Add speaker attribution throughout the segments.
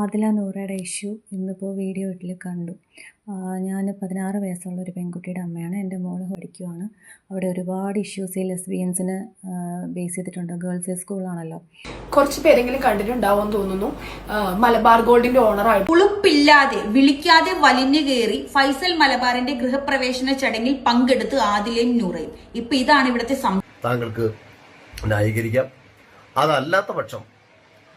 Speaker 1: ആദില നൂറയുടെ ഇഷ്യൂ ഇന്നിപ്പോൾ വീഡിയോ വീട്ടിൽ കണ്ടു. ഞാൻ പതിനാറ് വയസ്സുള്ള ഒരു പെൺകുട്ടിയുടെ അമ്മയാണ്. എന്റെ മോൾ പഠിക്കുവാണ്. അവിടെ ഒരുപാട് ഇഷ്യൂസ് ഈ ലെസ്ബിയൻസിന് ബേസ് ചെയ്തിട്ടുണ്ട്. ഗേൾസ് സ്കൂളാണല്ലോ
Speaker 2: കുറച്ച് പേരെങ്കിലും കണ്ടിട്ടുണ്ടാവുമെന്ന് തോന്നുന്നു. മലബാർ ഗോൾഡിന്റെ ഓണറായി
Speaker 3: ഉളുപ്പില്ലാതെ വിളിക്കാതെ വലിഞ്ഞു കയറി ഫൈസൽ മലബാറിന്റെ ഗൃഹപ്രവേശന ചടങ്ങിൽ പങ്കെടുത്ത് ആദിലയും നൂറയും. ഇപ്പൊ ഇതാണ് ഇവിടുത്തെ സംഭവം
Speaker 4: താങ്കൾക്ക് ന്യായീകരിക്കാം. അതല്ലാത്ത പക്ഷം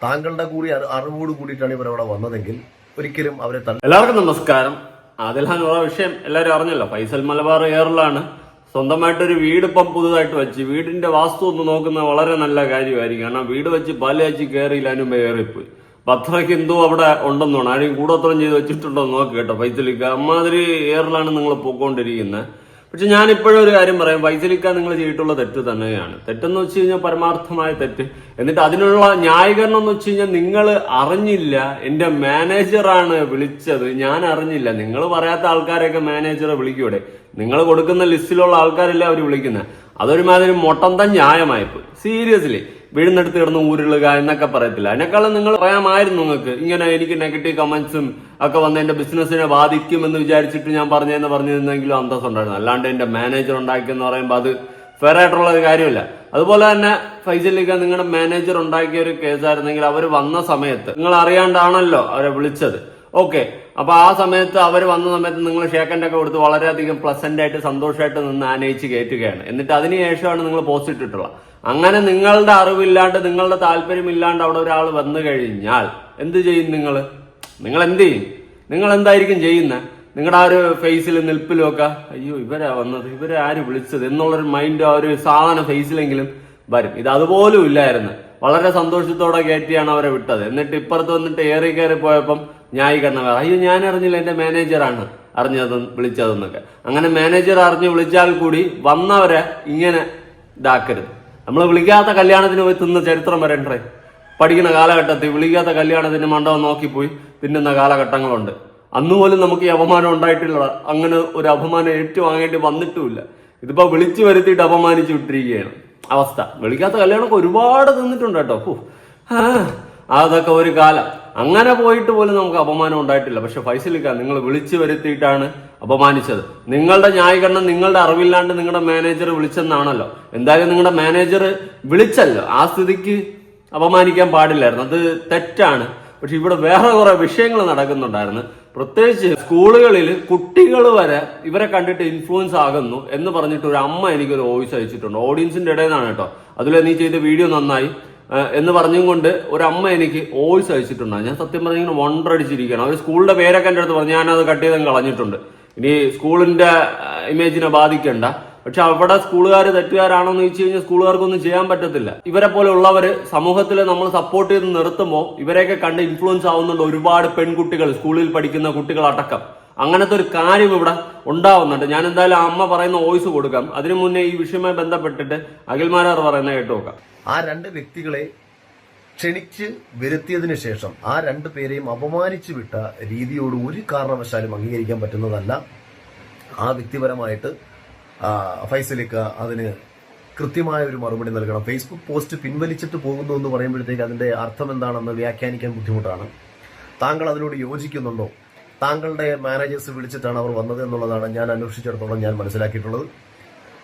Speaker 4: താങ്കളുടെ കൂടി അറി- അറിവോട് കൂടിയിട്ടാണ് ഇവർ അവിടെ വന്നതെങ്കിൽ ഒരിക്കലും അവരെ
Speaker 5: എല്ലാവർക്കും നമസ്കാരം. ആദിൽഹാൻ ഉള്ള വിഷയം എല്ലാവരും അറിഞ്ഞല്ലോ. ഫൈസൽ മലബാർ എയറിലാണ് സ്വന്തമായിട്ടൊരു വീട് ഇപ്പം പുതുതായിട്ട് വെച്ച് വീടിന്റെ വാസ്തു ഒന്ന് നോക്കുന്ന വളരെ നല്ല കാര്യമായിരിക്കും. കാരണം വീട് വെച്ച് പാലയച്ച് കയറിയില്ല കയറിപ്പോയി അപ്പൊ എന്തോ അവിടെ ഉണ്ടെന്നാണ്. ആരെയും കൂടോത്രം ചെയ്ത് വെച്ചിട്ടുണ്ടോ നോക്കി കേട്ടോ. ഫൈസലിക്ക് അമ്മാതിരി എയറിലാണ് നിങ്ങൾ പോയിക്കൊണ്ടിരിക്കുന്നത്. പക്ഷെ ഞാൻ ഇപ്പോഴും ഒരു കാര്യം പറയാം. വൈസലിക്ക നിങ്ങൾ ചെയ്തിട്ടുള്ള തെറ്റ് തന്നെയാണ്. തെറ്റെന്ന് വെച്ച് കഴിഞ്ഞാൽ പരമാർത്ഥമായ തെറ്റ്. എന്നിട്ട് അതിനുള്ള ന്യായീകരണം എന്ന് വെച്ച് കഴിഞ്ഞാൽ നിങ്ങൾ അറിഞ്ഞില്ല. എന്റെ മാനേജറാണ് വിളിച്ചത്. ഞാൻ അറിഞ്ഞില്ല. നിങ്ങൾ പറയാത്ത ആൾക്കാരെയൊക്കെ മാനേജറെ വിളിക്കൂടെ നിങ്ങൾ കൊടുക്കുന്ന ലിസ്റ്റിലുള്ള ആൾക്കാരല്ലേ അവർ വിളിക്കുന്നത് അതൊരുമാതിരി മൊട്ടന്ത ന്യായമായിപ്പോയി. സീരിയസ്ലി വീടിനടുത്ത് കിടന്ന് ഊരിളുക എന്നൊക്കെ പറയത്തില്ല. അതിനേക്കാളും നിങ്ങൾ പറയാമായിരുന്നു നിങ്ങൾക്ക്. ഇങ്ങനെ എനിക്ക് നെഗറ്റീവ് കമന്റ്സും ഒക്കെ വന്ന് എന്റെ ബിസിനസ്സിനെ ബാധിക്കും എന്ന് വിചാരിച്ചിട്ട് ഞാൻ പറഞ്ഞതെന്ന് പറഞ്ഞിരുന്നെങ്കിലും അന്തസ് ഉണ്ടായിരുന്നു. അല്ലാണ്ട് എന്റെ മാനേജർ ഉണ്ടാക്കിയെന്ന് പറയുമ്പോൾ അത് ഫെയർ ആയിട്ടുള്ള ഒരു കാര്യമില്ല. അതുപോലെ തന്നെ ഫൈസലിക്ക നിങ്ങളുടെ മാനേജർ ഉണ്ടാക്കിയ ഒരു കേസായിരുന്നെങ്കിൽ അവർ വന്ന സമയത്ത് നിങ്ങൾ അറിയാണ്ടാണല്ലോ അവരെ വിളിച്ചത്. ഓക്കെ അപ്പൊ ആ സമയത്ത് അവർ വന്ന സമയത്ത് നിങ്ങൾ ഷേക്കന്റെ ഒക്കെ കൊടുത്ത് വളരെയധികം പ്ലസന്റ് ആയിട്ട് സന്തോഷമായിട്ട് നിന്ന് ആനയിച്ച് കയറ്റുകയാണ്. എന്നിട്ട് അതിനുശേഷമാണ് നിങ്ങൾ പോസ്റ്റ് ഇട്ടിട്ടുള്ളത്. അങ്ങനെ നിങ്ങളുടെ അറിവില്ലാണ്ട് നിങ്ങളുടെ താല്പര്യമില്ലാണ്ട് അവിടെ ഒരാൾ വന്നു കഴിഞ്ഞാൽ എന്ത് ചെയ്യും നിങ്ങൾ? നിങ്ങൾ എന്ത് ചെയ്യും? നിങ്ങൾ എന്തായിരിക്കും ചെയ്യുന്നത് നിങ്ങളുടെ ആ ഒരു ഫേസിൽ നിൽപ്പിലൊക്കെ അയ്യോ ഇവരാ വന്നത് ഇവരെ ആര് വിളിച്ചത്? എന്നുള്ളൊരു മൈൻഡ് ആ ഒരു സാധാരണ ഫേസിലെങ്കിലും വരും. ഇത് അതുപോലും ഇല്ലായിരുന്നു. വളരെ സന്തോഷത്തോടെ കയറ്റിയാണ് അവരെ വിട്ടത്. എന്നിട്ട് ഇപ്പുറത്ത് വന്നിട്ട് ഏറി കയറി പോയപ്പം ന്യായീകരണം വേറെ. അയ്യോ ഞാൻ അറിഞ്ഞില്ല എന്റെ മാനേജറാണ് അറിഞ്ഞത് വിളിച്ചതെന്നൊക്കെ. അങ്ങനെ മാനേജർ അറിഞ്ഞ് വിളിച്ചാൽ കൂടി വന്നവരെ ഇങ്ങനെ ഇതാക്കരുത്. നമ്മൾ വിളിക്കാത്ത കല്യാണത്തിന് പോയി തിന്ന ചരിത്രം വരണ്ടേ പഠിക്കുന്ന കാലഘട്ടത്തിൽ വിളിക്കാത്ത കല്യാണത്തിന് മണ്ഡപം നോക്കിപ്പോയി തിന്നുന്ന കാലഘട്ടങ്ങളുണ്ട്. അന്ന് പോലും നമുക്ക് ഈ അപമാനം ഉണ്ടായിട്ടില്ല. അങ്ങനെ ഒരു അപമാനം ഏറ്റുവാങ്ങേണ്ടി വന്നിട്ടുമില്ല. ഇതിപ്പോ വിളിച്ചു വരുത്തിയിട്ട് അപമാനിച്ചു വിട്ടിരിക്കുകയാണ്. അവസ്ഥ. വിളിക്കാത്ത കല്യാണമൊക്കെ ഒരുപാട് തിന്നിട്ടുണ്ട് കേട്ടോ. അതൊക്കെ ഒരു കാലം. അങ്ങനെ പോയിട്ട് പോലും നമുക്ക് അപമാനം ഉണ്ടായിട്ടില്ല. പക്ഷെ ഫൈസലിക്ക നിങ്ങൾ വിളിച്ചു വരുത്തിയിട്ടാണ് അപമാനിച്ചത്. നിങ്ങളുടെ ന്യായീകരണം നിങ്ങളുടെ അറിവില്ലാണ്ട് നിങ്ങളുടെ മാനേജർ വിളിച്ചെന്നാണല്ലോ. എന്തായാലും നിങ്ങളുടെ മാനേജർ വിളിച്ചല്ലോ. ആ സ്ഥിതിക്ക് അപമാനിക്കാൻ പാടില്ലായിരുന്നു. അത് തെറ്റാണ്. പക്ഷെ ഇവിടെ വേറെ കുറെ വിഷയങ്ങൾ നടക്കുന്നുണ്ടായിരുന്നു. പ്രത്യേകിച്ച് സ്കൂളുകളിൽ കുട്ടികൾ വരെ ഇവരെ കണ്ടിട്ട് ഇൻഫ്ലുവൻസ് ആകുന്നു എന്ന് പറഞ്ഞിട്ട് ഒരു അമ്മ എനിക്കൊരു വോയിസ് അയച്ചിട്ടുണ്ട്. ഓഡിയൻസിന്റെ ഇടയിൽ നിന്നാണ് കേട്ടോ. അതിൽ നീ ചെയ്ത വീഡിയോ നന്നായി എന്ന് പറഞ്ഞും കൊണ്ട് ഒരു അമ്മ എനിക്ക് വോയിസ് അയച്ചിട്ടുണ്ട്. ഞാൻ സത്യം പറഞ്ഞിങ്ങനെ വണ്ടർ അടിച്ചിരിക്കുകയാണ്. അവർ സ്കൂളിന്റെ പേരൊക്കെ എന്റെ അടുത്ത് പറഞ്ഞു ഞാനത് കട്ട് ചെയ്തും കളഞ്ഞിട്ടുണ്ട്. ഇനി സ്കൂളിന്റെ ഇമേജിനെ ബാധിക്കണ്ട. പക്ഷെ അവിടെ സ്കൂളുകാർ തെറ്റുകാരാണോ എന്ന് ചോദിച്ചു കഴിഞ്ഞാൽ സ്കൂളുകാർക്കൊന്നും ചെയ്യാൻ പറ്റത്തില്ല. ഇവരെ പോലെ ഉള്ളവർ സമൂഹത്തിൽ നമ്മൾ സപ്പോർട്ട് ചെയ്ത് നിർത്തുമ്പോൾ ഇവരെയൊക്കെ കണ്ട് ഇൻഫ്ലുവൻസ് ആവുന്നുണ്ട് ഒരുപാട് പെൺകുട്ടികൾ സ്കൂളിൽ പഠിക്കുന്ന കുട്ടികൾ അടക്കം. അങ്ങനത്തെ ഒരു കാര്യം ഇവിടെ ഉണ്ടാവുന്നുണ്ട്. ഞാൻ എന്തായാലും അമ്മ പറയുന്ന വോയിസ് കൊടുക്കാം. അതിനു മുന്നേ ഈ വിഷയവുമായി ബന്ധപ്പെട്ടിട്ട് അഖിൽമാരാർ പറയുന്ന കേട്ട് നോക്കാം.
Speaker 4: ആ രണ്ട് വ്യക്തികളെ ക്ഷണിച്ച് വരുത്തിയതിനു ശേഷം ആ രണ്ട് പേരെയും അപമാനിച്ചു വിട്ട രീതിയോട് ഒരു കാരണവശാലും അംഗീകരിക്കാൻ പറ്റുന്നതല്ല. ആ വ്യക്തിപരമായിട്ട് ഫൈസലിക്ക് അതിന് കൃത്യമായ ഒരു മറുപടി നൽകണം. ഫേസ്ബുക്ക് പോസ്റ്റ് പിൻവലിച്ചിട്ട് പോകുന്നു എന്ന് പറയുമ്പോഴത്തേക്ക് അതിന്റെ അർത്ഥം എന്താണെന്ന് വ്യാഖ്യാനിക്കാൻ ബുദ്ധിമുട്ടാണ്. താങ്കൾ അതിനോട് യോജിക്കുന്നുണ്ടോ? താങ്കളുടെ മാനേജേഴ്സ് വിളിച്ചിട്ടാണ് അവർ വന്നത് എന്നുള്ളതാണ് ഞാൻ അന്വേഷിച്ചിടത്തോളം ഞാൻ മനസ്സിലാക്കിയിട്ടുള്ളത്.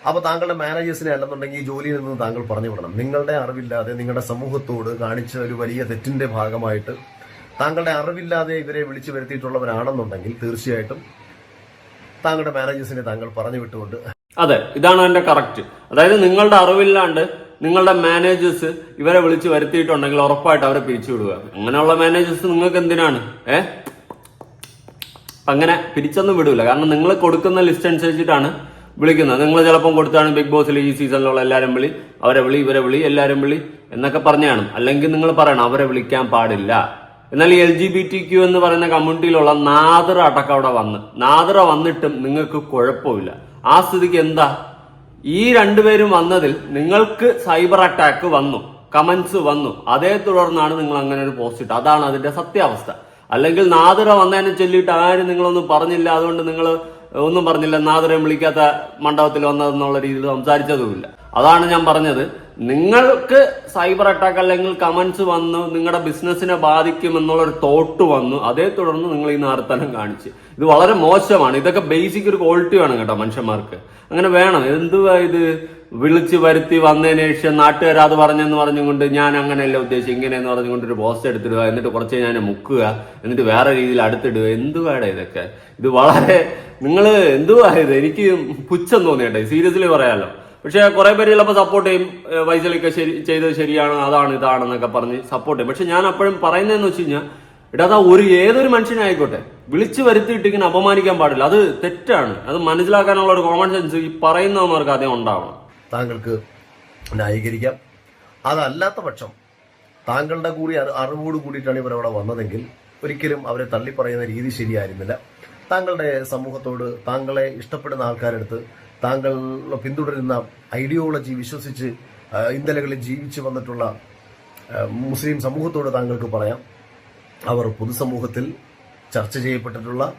Speaker 4: അപ്പൊ താങ്കളുടെ മാനേജേഴ്സിനെ അല്ലെന്നുണ്ടെങ്കിൽ ഈ ജോലിയിൽ നിന്ന് താങ്കൾ പറഞ്ഞു വിടണം നിങ്ങളുടെ അറിവില്ലാതെ നിങ്ങളുടെ സമൂഹത്തോട് കാണിച്ച ഒരു വലിയ തെറ്റിന്റെ ഭാഗമായിട്ട് താങ്കളുടെ അറിവില്ലാതെ ഇവരെ വിളിച്ചു വരുത്തിയിട്ടുള്ളവരാണെന്നുണ്ടെങ്കിൽ തീർച്ചയായിട്ടും താങ്കളുടെ മാനേജേഴ്സിനെ താങ്കൾ പറഞ്ഞു വിട്ടുകൊണ്ട്
Speaker 5: അതെ ഇതാണ് എന്റെ കറക്റ്റ്. അതായത് നിങ്ങളുടെ അറിവില്ലാണ്ട് നിങ്ങളുടെ മാനേജേഴ്സ് ഇവരെ വിളിച്ച് വരുത്തിയിട്ടുണ്ടെങ്കിൽ ഉറപ്പായിട്ട് അവരെ പിരിച്ചു വിടുക അങ്ങനെയുള്ള മാനേജേഴ്സ് നിങ്ങൾക്ക് എന്തിനാണ്? ഏ? അങ്ങനെ പിരിച്ചൊന്നും വിടൂല. കാരണം നിങ്ങൾ കൊടുക്കുന്ന ലിസ്റ്റ് അനുസരിച്ചിട്ടാണ് വിളിക്കുന്നത്. നിങ്ങൾ ചിലപ്പം കൊടുത്താണ് ബിഗ് ബോസിൽ ഈ സീസണിലുള്ള എല്ലാവരും വിളി അവരെ വിളി ഇവരെ വിളി എല്ലാവരും വിളി എന്നൊക്കെ പറഞ്ഞാണ്. അല്ലെങ്കിൽ നിങ്ങൾ പറയണം അവരെ വിളിക്കാൻ പാടില്ല. എന്നാൽ L G B T Q എന്ന് പറയുന്ന കമ്മ്യൂണിറ്റിയിലുള്ള നാദറ അടക്കം അവിടെ വന്ന് നാദറ വന്നിട്ടും നിങ്ങൾക്ക് കുഴപ്പമില്ല. ആ സ്ഥിതിക്ക് എന്താ? ഈ രണ്ടുപേരും വന്നതിൽ നിങ്ങൾക്ക് സൈബർ അറ്റാക്ക് വന്നു കമന്റ്സ് വന്നു. അതേ തുടർന്നാണ് നിങ്ങൾ അങ്ങനെ ഒരു പോസ്റ്റ് ഇട്ടത്. അതാണ് അതിന്റെ സത്യാവസ്ഥ. അല്ലെങ്കിൽ നാദിറ വന്നതിനെ ചൊല്ലിയിട്ട് ആരും നിങ്ങളൊന്നും പറഞ്ഞില്ല. അതുകൊണ്ട് നിങ്ങൾ ഒന്നും പറഞ്ഞില്ല നാദരം വിളിക്കാത്ത മണ്ഡപത്തിൽ വന്നതെന്നുള്ള രീതിയിൽ സംസാരിച്ചതുമില്ല. അതാണ് ഞാൻ പറഞ്ഞത്. നിങ്ങൾക്ക് സൈബർ അറ്റാക്ക് അല്ലെങ്കിൽ കമന്റ്സ് വന്നു നിങ്ങളുടെ ബിസിനസ്സിനെ ബാധിക്കും എന്നുള്ളൊരു തോട്ട് വന്നു. അതേ തുടർന്ന് നിങ്ങൾ ഈ നാർത്തനം കാണിച്ച്. ഇത് വളരെ മോശമാണ്. ഇതൊക്കെ ബേസിക് ഒരു ക്വാളിറ്റി വേണം കേട്ടോ മനുഷ്യന്മാർക്ക്. അങ്ങനെ വേണം. എന്തുവാ ഇത്? വിളിച്ച് വരുത്തി വന്നതിന് ശേഷം നാട്ടുകാർ അത് പറഞ്ഞെന്ന് പറഞ്ഞുകൊണ്ട് ഞാൻ അങ്ങനെയല്ല ഉദ്ദേശിച്ചു ഇങ്ങനെയെന്ന് പറഞ്ഞുകൊണ്ട് ഒരു പോസ്റ്റ് എടുത്തിടുക എന്നിട്ട് കുറച്ച് ഞാൻ മുക്കുക എന്നിട്ട് വേറെ രീതിയിൽ അടുത്തിടുക. എന്തുവാടെ ഇതൊക്കെ? ഇത് വളരെ നിങ്ങൾ എന്തുവാ ഇത്? എനിക്ക് പുച്ഛം തോന്നിയട്ടെ. സീരിയസ്ലി പറയാലോ. പക്ഷെ കുറെ പേര് ചിലപ്പോൾ സപ്പോർട്ട് ചെയ്യും വൈസലൊക്കെ ശരി ചെയ്തത് ശരിയാണ് അതാണ് ഇതാണെന്നൊക്കെ പറഞ്ഞ് സപ്പോർട്ട് ചെയ്യും. പക്ഷെ ഞാൻ അപ്പോഴും പറയുന്നതെന്ന് വെച്ച് കഴിഞ്ഞാൽ എടാ ഒരു ഏതൊരു മനുഷ്യനായിക്കോട്ടെ വിളിച്ചു വരുത്തിയിട്ട് ഇങ്ങനെ അപമാനിക്കാൻ പാടില്ല. അത് തെറ്റാണ്. അത് മനസ്സിലാക്കാനുള്ള ഒരു കോമൺ സെൻസ് ഈ പറയുന്നവന്മാർക്ക് അതേ ഉണ്ടാവണം.
Speaker 4: താങ്കൾക്ക് ന്യായീകരിക്കാം. അതല്ലാത്ത പക്ഷം താങ്കളുടെ കൂടി അറി- അറിവോട് കൂടിയിട്ടാണ് ഇവരവിടെ വന്നതെങ്കിൽ ഒരിക്കലും അവരെ തള്ളിപ്പറയുന്ന രീതി ശരിയായിരുന്നില്ല. താങ്കളുടെ സമൂഹത്തോട് താങ്കളെ ഇഷ്ടപ്പെടുന്ന ആൾക്കാരെടുത്ത് താങ്കൾ പിന്തുടരുന്ന ഐഡിയോളജി വിശ്വസിച്ച് ഇന്നലകളിൽ ജീവിച്ചു വന്നിട്ടുള്ള മുസ്ലിം സമൂഹത്തോട് താങ്കൾക്ക് പറയാം. അവർ പൊതുസമൂഹത്തിൽ ചർച്ച ചെയ്യപ്പെട്ടിട്ടുള്ള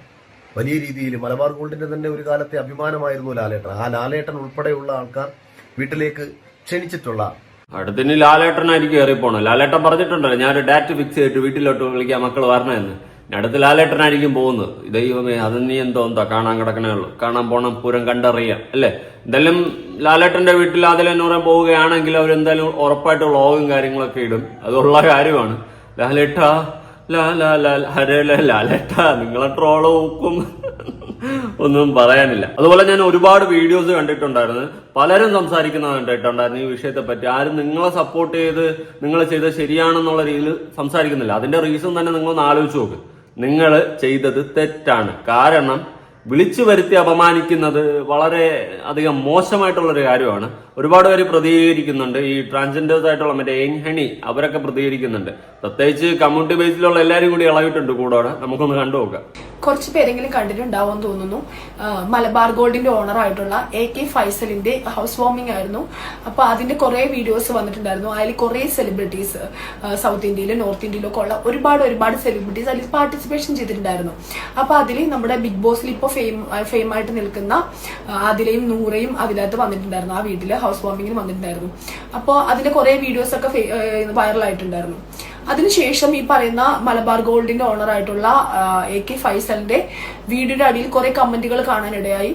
Speaker 4: വലിയ രീതിയിൽ മലബാർ ഗോൾഡിന്റെ തന്നെ ഒരു കാലത്തെ അഭിമാനമായിരുന്നു ലാലേട്ടൻ. ആ ലാലേട്ടൻ ഉൾപ്പെടെയുള്ള ആൾക്കാർ വീട്ടിലേക്ക് ക്ഷണിച്ചിട്ടുള്ള
Speaker 5: അടുത്തിന് ലാലേട്ടനായിരിക്കും കയറി പോണം ലാലേട്ടൻ പറഞ്ഞിട്ടുണ്ടല്ലോ ഞാനൊരു ഡാറ്റ് ഫിക്സ് ചെയ്തിട്ട് വീട്ടിലോട്ട് വിളിക്കാം മക്കൾ വരണമെന്ന്. അടുത്ത് ലാലേട്ടനായിരിക്കും പോകുന്നത്. ദൈവമേ അത് നീ എന്തോ എന്തോ കാണാൻ കിടക്കണേ ഉള്ളൂ. കാണാൻ പോണം പൂരം കണ്ടറിയാം അല്ലേ? എന്തായാലും ലാലേട്ടന്റെ വീട്ടിൽ അതിലെന്നൂറെ പോവുകയാണെങ്കിൽ അവരെന്തായാലും ഉറപ്പായിട്ട് വ്ളോഗും കാര്യങ്ങളൊക്കെ ഇടും. അതുള്ള കാര്യമാണ്. ലാലേട്ട ലാലാ ലാൽ ഹരേ ലാലേട്ട നിങ്ങളെ ട്രോൾ ഊക്കും. ഒന്നും പറയാനില്ല. അതുപോലെ ഞാൻ ഒരുപാട് വീഡിയോസ് കണ്ടിട്ടുണ്ടായിരുന്നു. പലരും സംസാരിക്കുന്നത് കണ്ടിട്ടുണ്ടായിരുന്നു ഈ വിഷയത്തെ പറ്റി ആരും നിങ്ങളെ സപ്പോർട്ട് ചെയ്ത് നിങ്ങൾ ചെയ്ത ശരിയാണെന്നുള്ള രീതിയിൽ സംസാരിക്കുന്നില്ല. അതിന്റെ റീസൺ തന്നെ നിങ്ങൾ ഒന്ന് ആലോചിച്ച് നോക്ക്. നിങ്ങൾ ചെയ്തത് തെറ്റാണ്. കാരണം വിളിച്ചു വരുത്തി അപമാനിക്കുന്നത് വളരെ അധികം മോശമായിട്ടുള്ള ഒരു കാര്യമാണ്. ഒരുപാട് പേര് പ്രതികരിക്കുന്നുണ്ട്. ഈ ട്രാൻസ്ജെൻഡേഴ്സ് ആയിട്ടുള്ള മറ്റേ എൻഹണി അവരൊക്കെ പ്രതികരിക്കുന്നുണ്ട്. പ്രത്യേകിച്ച് കമ്മ്യൂണിറ്റി ബേസിലുള്ള എല്ലാവരും കൂടി ഇളവിട്ടുണ്ട് കൂടെ നമുക്കൊന്ന് കണ്ടു നോക്കാം.
Speaker 2: കുറച്ച് പേരെങ്കിലും കണ്ടിട്ടുണ്ടാവുമെന്ന് തോന്നുന്നു. മലബാർ ഗോൾഡിന്റെ ഓണർ ആയിട്ടുള്ള എ കെ ഫൈസലിന്റെ ഹൗസ് വാർമിംഗ് ആയിരുന്നു. അപ്പൊ അതിന്റെ കുറെ വീഡിയോസ് വന്നിട്ടുണ്ടായിരുന്നു. അതിൽ കുറെ സെലിബ്രിറ്റീസ് സൗത്ത് ഇന്ത്യയിലും നോർത്ത് ഇന്ത്യയിലും ഒക്കെ ഉള്ള ഒരുപാട് ഒരുപാട് സെലിബ്രിറ്റീസ് അതിൽ പാർട്ടിസിപ്പേഷൻ ചെയ്തിട്ടുണ്ടായിരുന്നു. അപ്പൊ അതിൽ നമ്മുടെ ബിഗ് ബോസിൽ ഇപ്പോൾ ഫെയിം ഫെയിം ആയിട്ട് നിൽക്കുന്ന അതിലെയും നൂറയും അതിനകത്ത് വന്നിട്ടുണ്ടായിരുന്നു ആ വീട്ടിൽ ഹൗസ് വാമിങ്ങിന് വന്നിട്ടുണ്ടായിരുന്നു. അപ്പോൾ അതിന്റെ കുറെ വീഡിയോസ് ഒക്കെ വൈറലായിട്ടുണ്ടായിരുന്നു അതിനുശേഷം ഈ പറയുന്ന മലബാർ ഗോൾഡിന്റെ ഓണർ ആയിട്ടുള്ള എ കെ ഫൈസലിന്റെ വീഡിയോയുടെ അടിയിൽ കുറെ കമന്റുകൾ കാണാനിടയായി.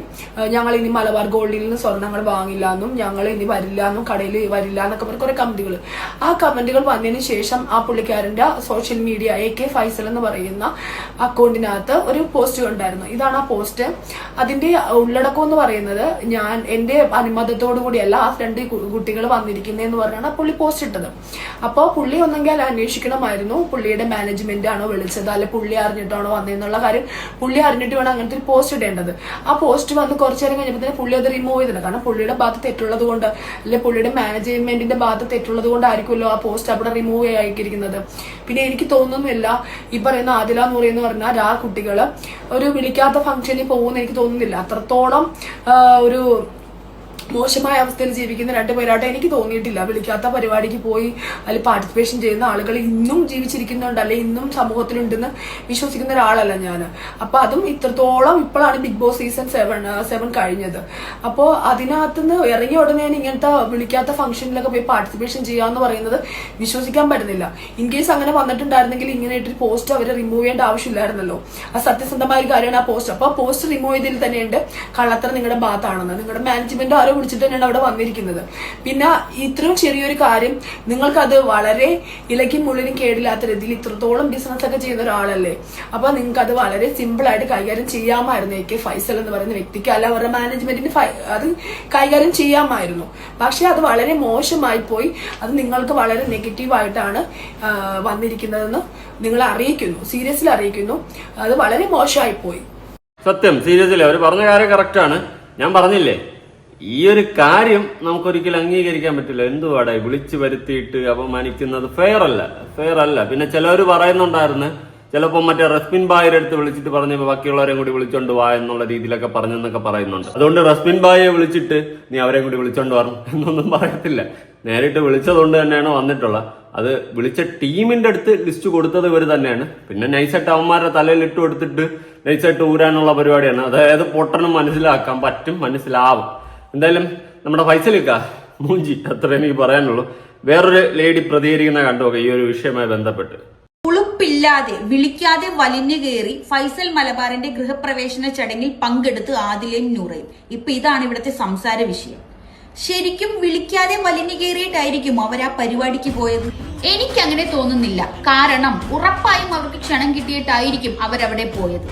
Speaker 2: ഞങ്ങൾ ഇനി മലബാർ ഗോൾഡിൽ നിന്ന് സ്വർണങ്ങൾ വാങ്ങില്ല എന്നും ഞങ്ങൾ ഇനി വരില്ല എന്നും കടയിൽ വരില്ല എന്നൊക്കെ പറഞ്ഞ കുറെ കമന്റുകൾ. ആ കമന്റുകൾ വന്നതിന് ശേഷം ആ പുള്ളിക്കാരന്റെ social media A K Faisal എന്ന് പറയുന്ന അക്കൗണ്ടിനകത്ത് ഒരു പോസ്റ്റ് ഉണ്ടായിരുന്നു ഇതാണ് ആ പോസ്റ്റ്. അതിന്റെ ഉള്ളടക്കം എന്ന് പറയുന്നത് ഞാൻ എന്റെ അനുമതത്തോടു കൂടിയല്ല ആ രണ്ട് കുട്ടികൾ വന്നിരിക്കുന്നതെന്ന് പറഞ്ഞാണ് ആ പുള്ളി പോസ്റ്റ് ഇട്ടത്. അപ്പോൾ പുള്ളി ഒന്നെങ്കിൽ അന്വേഷിക്കണമായിരുന്നു പുള്ളിയുടെ മാനേജ്മെന്റ് ആണോ വിളിച്ചത് അല്ലെ പുള്ളി അറിഞ്ഞിട്ടാണോ വന്നതെന്നുള്ള കാര്യം. പുള്ളി അറിഞ്ഞിട്ട് വേണം അങ്ങനത്തെ ഒരു പോസ്റ്റ് ഇടേണ്ടത്. ആ പോസ്റ്റ് വന്ന് കുറച്ചു നേരം കഴിഞ്ഞപ്പോൾ തന്നെ പുള്ളി അത് റിമൂവ് ചെയ്തിട്ടുണ്ട് കാരണം പുള്ളിയുടെ ഭാഗത്ത് തെറ്റുള്ളത് കൊണ്ട് അല്ലെ പുള്ളിയുടെ മാനേജ്മെന്റിന്റെ ഭാഗത്ത് തെറ്റുള്ളത് കൊണ്ടായിരിക്കുമല്ലോ ആ പോസ്റ്റ് അവിടെ റിമൂവ് ആയിരിക്കുന്നത് പിന്നെ എനിക്ക് തോന്നുന്നില്ല ഈ പറയുന്ന ആദില നൂറി എന്ന് പറഞ്ഞാൽ ആ കുട്ടികൾ ഒരു വിളിക്കാത്ത ഫംഗ്ഷനിൽ പോകുമെന്ന് എനിക്ക് തോന്നുന്നില്ല. അത്രത്തോളം ഒരു മോശമായ അവസ്ഥയിൽ ജീവിക്കുന്ന രണ്ട് രണ്ടുപേരായിട്ട് എനിക്ക് തോന്നിയിട്ടില്ല. വിളിക്കാത്ത പരിപാടിക്ക് പോയി അതിൽ പാർട്ടിസിപ്പേഷൻ ചെയ്യുന്ന ആളുകൾ ഇന്നും ജീവിച്ചിരിക്കുന്നുണ്ട് അല്ലെ ഇന്നും സമൂഹത്തിലുണ്ടെന്ന് വിശ്വസിക്കുന്ന ഒരാളല്ല ഞാൻ അപ്പൊ അതും ഇത്രത്തോളം ഇപ്പോഴാണ് Bigg Boss season seven seven കഴിഞ്ഞത്. അപ്പോൾ അതിനകത്തുനിന്ന് ഇറങ്ങിയ ഉടനെ ഞാൻ ഇങ്ങനത്തെ വിളിക്കാത്ത ഫംഗ്ഷനിലൊക്കെ പോയി പാർട്ടിസിപ്പേഷൻ ചെയ്യാന്ന് പറയുന്നത് വിശ്വസിക്കാൻ പറ്റുന്നില്ല. ഇൻ കേസ് അങ്ങനെ വന്നിട്ടുണ്ടായിരുന്നെങ്കിൽ ഇങ്ങനെ ഇട്ടൊരു പോസ്റ്റ് അവർ റിമൂവ് ചെയ്യേണ്ട ആവശ്യമില്ലായിരുന്നല്ലോ. ആ സത്യസന്ധമായ ഒരു കാര്യമാണ് ആ പോസ്റ്റ് അപ്പോൾ പോസ്റ്റ് റിമൂവ് ചെയ്തതിൽ തന്നെയുണ്ട് കള്ളത്തരം നിങ്ങളുടെ ഭാഗത്താണെന്ന്. നിങ്ങളുടെ മാനേജ്മെന്റ് ആരോ വിളിച്ചിട്ട് തന്നെയാണ് അവിടെ വന്നിരിക്കുന്നത്. പിന്നെ ഇത്രയും ചെറിയൊരു കാര്യം നിങ്ങൾക്കത് വളരെ ഇലയ്ക്കും മുള്ളിനും കേടില്ലാത്ത രീതിയിൽ ഇത്രത്തോളം ബിസിനസ് ഒക്കെ ചെയ്യുന്ന ഒരാളല്ലേ? അപ്പൊ നിങ്ങൾക്ക് അത് വളരെ സിമ്പിൾ ആയിട്ട് കൈകാര്യം ചെയ്യാമായിരുന്നു. എ കെ ഫൈസൽ എന്ന് പറയുന്ന വ്യക്തിക്ക്. അല്ല അവരുടെ മാനേജ്മെന്റിന് അത് കൈകാര്യം ചെയ്യാമായിരുന്നു. പക്ഷെ അത് വളരെ മോശമായി പോയി. അത് നിങ്ങൾക്ക് വളരെ നെഗറ്റീവായിട്ടാണ് വന്നിരിക്കുന്നതെന്ന് നിങ്ങൾ അറിയിക്കുന്നു. സീരിയസ്ലി അറിയിക്കുന്നു. അത് വളരെ മോശമായി പോയി.
Speaker 5: സത്യം സീരിയസ്ലി അവർ പറഞ്ഞ കാര്യം കറക്റ്റാണ് ഞാൻ പറഞ്ഞില്ലേ? ഈ ഒരു കാര്യം നമുക്കൊരിക്കലും അംഗീകരിക്കാൻ പറ്റില്ല. എന്തുവാടെ വിളിച്ചു വരുത്തിയിട്ട് അപമാനിക്കുന്നത്? ഫെയർ അല്ല. ഫെയർ അല്ല. പിന്നെ ചിലർ പറയുന്നുണ്ടായിരുന്നു. ചിലപ്പോൾ മറ്റേ റസ്മിൻ ബായിയുടെ അടുത്ത് വിളിച്ചിട്ട് പറഞ്ഞ ബാക്കിയുള്ളവരെയും കൂടി വിളിച്ചോണ്ട് വാ എന്നുള്ള രീതിയിലൊക്കെ പറഞ്ഞെന്നൊക്കെ പറയുന്നുണ്ട്. അതുകൊണ്ട് റസ്മിൻ ബായിയെ വിളിച്ചിട്ട് നീ അവരെയും കൂടി വിളിച്ചോണ്ട് വരണം എന്നൊന്നും പറയത്തില്ല. നേരിട്ട് വിളിച്ചതുകൊണ്ട് തന്നെയാണ് വന്നിട്ടുള്ളത് അത് വിളിച്ച ടീമിന്റെ അടുത്ത് ലിസ്റ്റ് കൊടുത്തത് ഇവർ തന്നെയാണ്. പിന്നെ നൈസായിട്ട് അവന്മാരുടെ തലയിൽ ഇട്ട് കൊടുത്തിട്ട് നൈസായിട്ട് ഊരാനുള്ള പരിപാടിയാണ്. അതായത് പൊട്ടനും മനസ്സിലാക്കാൻ പറ്റും മനസ്സിലാവും. എന്തായാലും നമ്മുടെ ഫൈസലിക്ക മൂഞ്ചി അത്ര എനിക്ക് പറയാനുള്ളൂ. വേറൊരു ലേഡി പ്രതികരിക്കുന്ന കണ്ടുനോക്കാം ഈ ഒരു വിഷയവുമായി ബന്ധപ്പെട്ട്.
Speaker 3: ഉളുപ്പില്ലാതെ വിളിക്കാതെ വലിഞ്ഞു കയറി ഫൈസൽ മലബാറിന്റെ ഗൃഹപ്രവേശന ചടങ്ങിൽ പങ്കെടുത്ത് ആദിലയും നൂറയും. ഇപ്പൊ ഇതാണ് ഇവിടുത്തെ സംസാര വിഷയം. ശരിക്കും വിളിക്കാതെ വലിഞ്ഞു കയറിയിട്ടായിരിക്കും അവർ ആ പരിപാടിക്ക് പോയത്? എനിക്കങ്ങനെ തോന്നുന്നില്ല. കാരണം ഉറപ്പായും അവർക്ക് ക്ഷണം കിട്ടിയിട്ടായിരിക്കും അവരവിടെ പോയത്.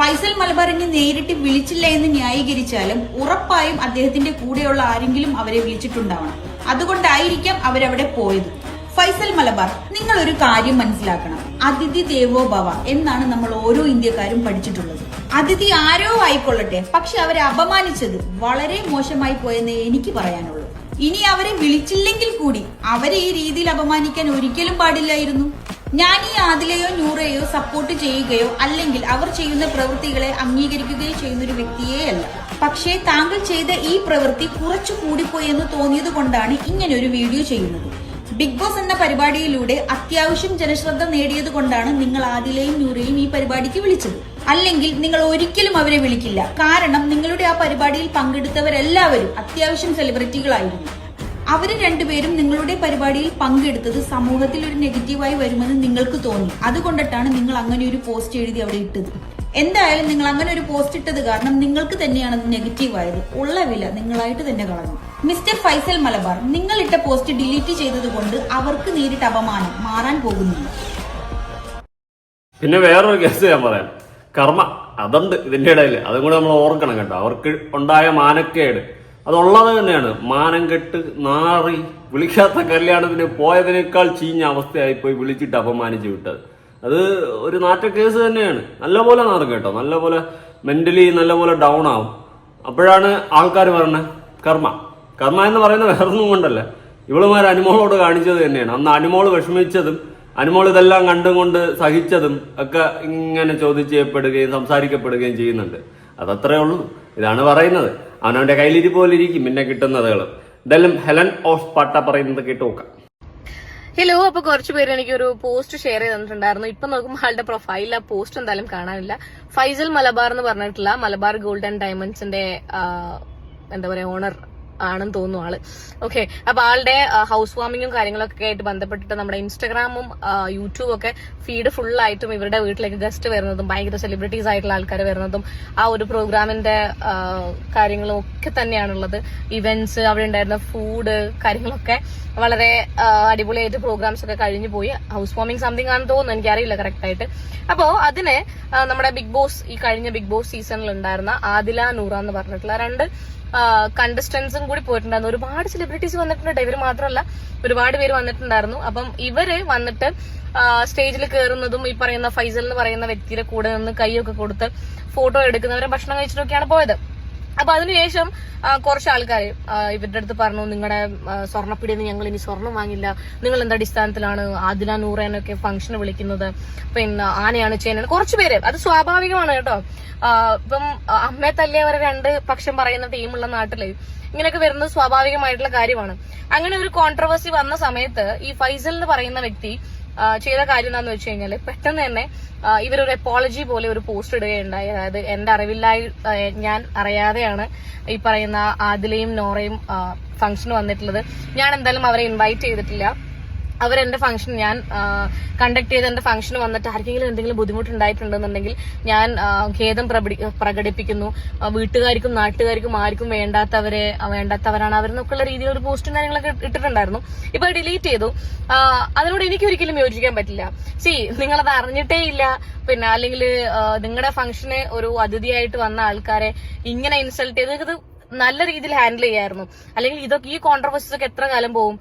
Speaker 3: ഫൈസൽ മലബാറിനെ നേരിട്ട് വിളിച്ചില്ല എന്ന് ന്യായീകരിച്ചാലും ഉറപ്പായും അദ്ദേഹത്തിന്റെ കൂടെയുള്ള ആരെങ്കിലും അവരെ വിളിച്ചിട്ടുണ്ടാവണം. അതുകൊണ്ടായിരിക്കാം അവരവിടെ പോയത്. ഫൈസൽ മലബാർ നിങ്ങൾ ഒരു കാര്യം മനസ്സിലാക്കണം. അതിഥി ദേവോ ഭവ എന്നാണ് നമ്മൾ ഓരോ ഇന്ത്യക്കാരും പഠിച്ചിട്ടുള്ളത്. അതിഥി ആരോ ആയിക്കൊള്ളട്ടെ പക്ഷെ അവരെ അപമാനിച്ചത് വളരെ മോശമായി പോയെന്ന് എനിക്ക് പറയാനുള്ളൂ. ഇനി അവരെ വിളിച്ചില്ലെങ്കിൽ കൂടി അവരെ ഈ രീതിയിൽ അപമാനിക്കാൻ ഒരിക്കലും പാടില്ലായിരുന്നു. ഞാൻ ഈ ആദിലയോ നൂറയോ സപ്പോർട്ട് ചെയ്യുകയോ അല്ലെങ്കിൽ അവർ ചെയ്യുന്ന പ്രവൃത്തികളെ അംഗീകരിക്കുകയോ ചെയ്യുന്ന ഒരു വ്യക്തിയേ അല്ല. പക്ഷേ താങ്കൾ ചെയ്ത ഈ പ്രവൃത്തി കുറച്ചു കൂടിപ്പോയി എന്ന് തോന്നിയത് കൊണ്ടാണ് ഇങ്ങനെ ഒരു വീഡിയോ ചെയ്യുന്നത്. ബിഗ് ബോസ് എന്ന പരിപാടിയിലൂടെ അത്യാവശ്യം ജനശ്രദ്ധ നേടിയത് കൊണ്ടാണ് നിങ്ങൾ ആദിലയും നൂറയും ഈ പരിപാടിക്ക് വിളിച്ചത്. അല്ലെങ്കിൽ നിങ്ങൾ ഒരിക്കലും അവരെ വിളിക്കില്ല. കാരണം നിങ്ങളുടെ ആ പരിപാടിയിൽ പങ്കെടുത്തവരെല്ലാവരും അത്യാവശ്യം സെലിബ്രിറ്റികളായിരുന്നു അവർ രണ്ടുപേരും നിങ്ങളുടെ പരിപാടിയിൽ പങ്കെടുത്തത് സമൂഹത്തിൽ ഒരു നെഗറ്റീവായി വരുമെന്ന് നിങ്ങൾക്ക് തോന്നി. അതുകൊണ്ടിട്ടാണ് നിങ്ങൾ അങ്ങനെ ഒരു പോസ്റ്റ് എഴുതി അവിടെ ഇട്ടത്. എന്തായാലും നിങ്ങൾ അങ്ങനെ ഒരു പോസ്റ്റ് ഇട്ടത് കാരണം നിങ്ങൾക്ക് തന്നെയാണ് നെഗറ്റീവ് ആയത്. ഉള്ള വില നിങ്ങളായിട്ട് തന്നെ കളഞ്ഞു. മിസ്റ്റർ ഫൈസൽ മലബാർ നിങ്ങൾ ഇട്ട പോസ്റ്റ് ഡിലീറ്റ് ചെയ്തത് കൊണ്ട് അവർക്ക് നേരിട്ട് അപമാനം മാറാൻ പോകുന്നില്ല.
Speaker 5: പിന്നെ വേറൊരു കേസ് ഞാൻ പറയാം. കർമ്മ അതുണ്ട് ഇതിന്റെ ഇടയിൽ അതും കൂടെ നമ്മൾ ഓർക്കണം കേട്ടോ. അവർക്ക് ഉണ്ടായ മാനക്കേട്. അതുള്ളത് തന്നെയാണ്. മാനം കെട്ട് നാറി വിളിക്കാത്ത കല്യാണത്തിന് പോയതിനേക്കാൾ ചീഞ്ഞ അവസ്ഥയായി പോയി വിളിച്ചിട്ട് അപമാനിച്ചു വിട്ടത്. അത് ഒരു നാറ്റ കേസ് തന്നെയാണ്. നല്ലപോലെ നാറും കേട്ടോ. നല്ലപോലെ മെന്റലി നല്ലപോലെ ഡൗൺ ആവും. അപ്പോഴാണ് ആൾക്കാർ പറഞ്ഞത് കർമ്മ. കർമ്മ എന്ന് പറയുന്നത് വേറൊന്നും കൊണ്ടല്ല. ഇവളുമാർ അനുമോളോട് കാണിച്ചത് തന്നെയാണ്. അന്ന് അനുമോൾ വിഷമിച്ചതും അനുമോൾ ഇതെല്ലാം കണ്ടും കൊണ്ട് സഹിച്ചതും ഒക്കെ ഇങ്ങനെ ചോദിച്ച് ചെയ്യപ്പെടുകയും സംസാരിക്കപ്പെടുകയും ചെയ്യുന്നുണ്ട്. അതത്രേ ഉള്ളൂ. ഇതാണ് പറയുന്നത്. അവനവന്റെ കയ്യിലിരിപ്പോലിരിക്കും പിന്നെ കിട്ടുന്നതുകൾ ഇതെല്ലാം ഹെലൻ ഓഫ് പട്ട പറയുന്നത് കേട്ട് നോക്കാം.
Speaker 6: ഹലോ അപ്പൊ കുറച്ചു പേര് എനിക്ക് ഒരു പോസ്റ്റ് ഷെയർ ചെയ്ത് തന്നിട്ടുണ്ടായിരുന്നു. ഇപ്പൊ നോക്കുമ്പോൾ ആളുടെ പ്രൊഫൈലിൽ ആ പോസ്റ്റ് എന്തായാലും കാണാനില്ല. ഫൈസൽ മലബാർ എന്ന് പറഞ്ഞിട്ടുള്ള മലബാർ ഗോൾഡ് ആൻഡ് ഡയമണ്ട്സിന്റെ എന്താ പറയാ ഓണർ ആണെന്ന് തോന്നുന്നു ആൾ. ഓക്കെ അപ്പൊ ആളുടെ ഹൗസ് വാമിങ്ങും കാര്യങ്ങളൊക്കെ ആയിട്ട് ബന്ധപ്പെട്ടിട്ട് നമ്മുടെ ഇൻസ്റ്റാഗ്രാമും യൂട്യൂബും ഒക്കെ ഫീഡ് ഫുൾ ആയിട്ടും ഇവരുടെ വീട്ടിലേക്ക് ഗസ്റ്റ് വരുന്നതും ഭയങ്കര സെലിബ്രിറ്റീസ് ആയിട്ടുള്ള ആൾക്കാർ വരുന്നതും ആ ഒരു പ്രോഗ്രാമിന്റെ കാര്യങ്ങളും ഒക്കെ തന്നെയാണുള്ളത്. ഇവന്റ്സ് അവിടെ ഉണ്ടായിരുന്ന ഫുഡ് കാര്യങ്ങളൊക്കെ വളരെ അടിപൊളിയായിട്ട് പ്രോഗ്രാംസ് ഒക്കെ കഴിഞ്ഞു പോയി. ഹൗസ് വാമിങ് സംതിങ് ആണെന്ന് തോന്നുന്നു എനിക്കറിയില്ല കറക്റ്റ് ആയിട്ട്. അപ്പോ അതിന് നമ്മുടെ ബിഗ് ബോസ് ഈ കഴിഞ്ഞ ബിഗ് ബോസ് സീസണിൽ ഉണ്ടായിരുന്ന ആദില നൂറ എന്ന് പറഞ്ഞിട്ടുള്ള രണ്ട് കണ്ടസ്റ്റൻസും കൂടി പോയിട്ടുണ്ടായിരുന്നു. ഒരുപാട് സെലിബ്രിറ്റീസ് വന്നിട്ടുണ്ട്. ഇവർ മാത്രമല്ല ഒരുപാട് പേര് വന്നിട്ടുണ്ടായിരുന്നു. അപ്പം ഇവർ വന്നിട്ട് സ്റ്റേജിൽ കയറുന്നതും ഈ പറയുന്ന ഫൈസൽ എന്ന് പറയുന്ന വ്യക്തിയുടെ കൂടെ നിന്ന് കൈയൊക്കെ കൊടുത്ത് ഫോട്ടോ എടുക്കുന്നവരെ ഭക്ഷണം കഴിച്ചിട്ടൊക്കെയാണ് പോയത്. അപ്പൊ അതിനുശേഷം കുറച്ച് ആൾക്കാർ ഇവരുടെ അടുത്ത് പറഞ്ഞു നിങ്ങളുടെ സ്വർണപ്പിടിയിൽ നിന്ന് ഞങ്ങൾ ഇനി സ്വർണം വാങ്ങില്ല. നിങ്ങൾ എന്താ അടിസ്ഥാനത്തിലാണ് ആദിന നൂറേനൊക്കെ ഫംഗ്ഷന് വിളിക്കുന്നത്. പിന്നെ ആനയാണ് ചേനയാണ്. കുറച്ച് പേര് അത് സ്വാഭാവികമാണ് കേട്ടോ. ഇപ്പം അമ്മയെ തല്ലിയവരെ രണ്ട് പക്ഷം പറയുന്ന ടീമുള്ള നാട്ടിൽ ഇങ്ങനെയൊക്കെ വരുന്നത് സ്വാഭാവികമായിട്ടുള്ള കാര്യമാണ്. അങ്ങനെ ഒരു കോൺട്രവേഴ്സി വന്ന സമയത്ത് ഈ ഫൈസൽ എന്ന് പറയുന്ന വ്യക്തി ചെയ്ത കാര്യം എന്താണെന്ന് വെച്ച് കഴിഞ്ഞാൽ പെട്ടെന്ന് തന്നെ ഇവരൊരു എപ്പോളജി പോലെ ഒരു പോസ്റ്റ് ഇടുകയുണ്ടായി. അതായത് എന്റെ അറിവില്ലായി ഞാൻ അറിയാതെയാണ് ഈ പറയുന്ന ആദിലയും നോറയും ഫംഗ്ഷന് വന്നിട്ടുള്ളത്. ഞാൻ എന്തായാലും അവരെ ഇൻവൈറ്റ് ചെയ്തിട്ടില്ല. അവരെന്റെ ഫംഗ്ഷൻ ഞാൻ കണ്ടക്ട് ചെയ്ത എന്റെ ഫംഗ്ഷന് വന്നിട്ട് ആർക്കെങ്കിലും എന്തെങ്കിലും ബുദ്ധിമുട്ടുണ്ടായിട്ടുണ്ടെന്നുണ്ടെങ്കിൽ ഞാൻ ഖേദം പ്രകടി- പ്രകടിപ്പിക്കുന്നു. വീട്ടുകാർക്കും നാട്ടുകാർക്കും ആർക്കും വേണ്ടാത്തവരെ വേണ്ടാത്തവരാണ് അവരെന്നൊക്കെ ഉള്ള രീതിയിൽ ഒരു പോസ്റ്റും കാര്യങ്ങളൊക്കെ ഇട്ടിട്ടുണ്ടായിരുന്നു. ഇപ്പൊ ഡിലീറ്റ് ചെയ്തു. അതിനോട് എനിക്ക് ഒരിക്കലും യോജിക്കാൻ പറ്റില്ല. സി നിങ്ങളത് അറിഞ്ഞിട്ടേ ഇല്ല. പിന്നെ അല്ലെങ്കിൽ നിങ്ങളുടെ ഫംഗ്ഷന് ഒരു അതിഥിയായിട്ട് വന്ന ആൾക്കാരെ ഇങ്ങനെ ഇൻസൾട്ട് ചെയ്ത് നല്ല രീതിയിൽ ഹാൻഡിൽ ചെയ്യായിരുന്നു. അല്ലെങ്കിൽ ഇതൊക്കെ ഈ കോൺട്രവേഴ്സീസ് ഒക്കെ എത്ര കാലം പോവും?